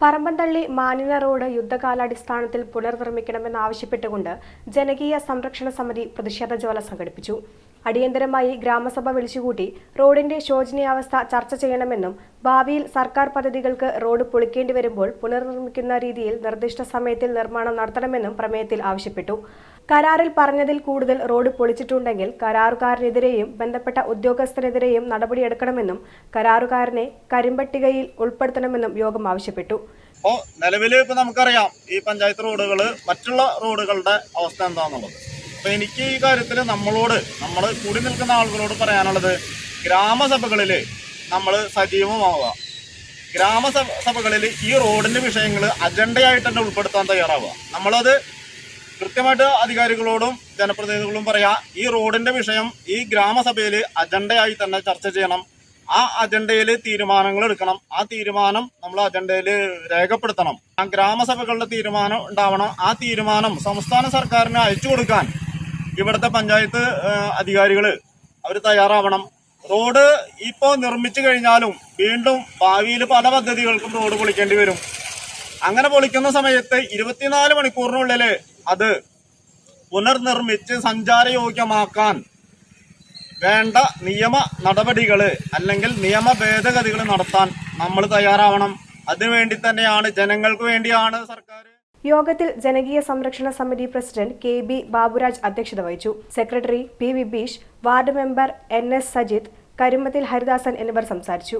പറമ്പന്തള്ളി മാനിന road യുദ്ധകാലാടിസ്ഥാനത്തിൽ പുനർനിർമ്മിക്കണമെന്നാവശ്യപ്പെട്ടുകൊണ്ട് ജനകീയ സംരക്ഷണ സമിതി പ്രതിഷേധ ജ്വാല സംഘടിപ്പിച്ചു. അടിയന്തരമായി ഗ്രാമസഭ വിളിച്ചുകൂട്ടി റോഡിന്റെ ശോചനീയാവസ്ഥ ചർച്ച ചെയ്യണമെന്നും ഭാവിയിൽ സർക്കാർ പദ്ധതികൾക്ക് റോഡ് പൊളിക്കേണ്ടി വരുമ്പോൾ പുനർനിർമ്മിക്കുന്ന രീതിയിൽ നിർദ്ദിഷ്ട സമയത്തിൽ നിർമ്മാണം നടത്തണമെന്നും പ്രമേയത്തിൽ ആവശ്യപ്പെട്ടു. കരാറിൽ പറഞ്ഞതിൽ കൂടുതൽ റോഡ് പൊളിച്ചിട്ടുണ്ടെങ്കിൽ കരാറുകാരനെതിരെയും ബന്ധപ്പെട്ട ഉദ്യോഗസ്ഥരെതിരെയും നടപടിയെടുക്കണമെന്നും കരാറുകാരനെ കരിമ്പട്ടികയിൽ ഉൾപ്പെടുത്തണമെന്നും യോഗം ആവശ്യപ്പെട്ടു. അപ്പോ നിലവിൽ ഇപ്പൊ നമുക്കറിയാം ഈ പഞ്ചായത്ത് റോഡുകൾ മറ്റുള്ള റോഡുകളുടെ അവസ്ഥ എന്താണെന്നുള്ളത് അപ്പോൾ എനിക്ക് ഈ കാര്യത്തിൽ നമ്മളോട് നമ്മൾ കൂടി നിൽക്കുന്ന ആളുകളോട് പറയാനുള്ളത് ഗ്രാമസഭകളിൽ നമ്മൾ സജീവമാവുക ഗ്രാമസഭ സഭകളിൽ ഈ റോഡിന്റെ വിഷയങ്ങൾ അജണ്ടയായിട്ട് തന്നെ ഉൾപ്പെടുത്താൻ തയ്യാറാവുക. നമ്മളത് കൃത്യമായിട്ട് അധികാരികളോടും ജനപ്രതിനിധികളോടും പറയാ ഈ റോഡിന്റെ വിഷയം ഈ ഗ്രാമസഭയിൽ അജണ്ടയായി തന്നെ ചർച്ച ചെയ്യണം. ആ അജണ്ടയിൽ തീരുമാനങ്ങൾ എടുക്കണം. ആ തീരുമാനം നമ്മൾ അജണ്ടയിൽ രേഖപ്പെടുത്തണം. ആ ഗ്രാമസഭകളുടെ തീരുമാനം ഉണ്ടാവണം. ആ തീരുമാനം സംസ്ഥാന സർക്കാരിന് അയച്ചു കൊടുക്കാൻ ഇവിടുത്തെ പഞ്ചായത്ത് അധികാരികൾ അവർ തയ്യാറാവണം. റോഡ് ഇപ്പോൾ നിർമ്മിച്ചു കഴിഞ്ഞാലും വീണ്ടും ഭാവിയിൽ പല പദ്ധതികൾക്കും റോഡ് പൊളിക്കേണ്ടി വരും. അങ്ങനെ പൊളിക്കുന്ന സമയത്ത് ഇരുപത്തിനാല് മണിക്കൂറിനുള്ളിൽ അത് പുനർനിർമ്മിച്ച് സഞ്ചാരയോഗ്യമാക്കാൻ വേണ്ട നിയമ നടപടികൾ അല്ലെങ്കിൽ നിയമ ഭേദഗതികൾ നടത്താൻ നമ്മൾ തയ്യാറാവണം. അതിനുവേണ്ടി തന്നെയാണ് ജനങ്ങൾക്ക് വേണ്ടിയാണ് സർക്കാർ യോഗത്തിൽ ജനകീയ സംരക്ഷണ സമിതി പ്രസിഡന്റ് കെ ബി ബാബുരാജ് അധ്യക്ഷത വഹിച്ചു. Secretary P Vibeesh ward member N S Sajith കരിമത്തിൽ Haridasan എന്നിവർ സംസാരിച്ചു.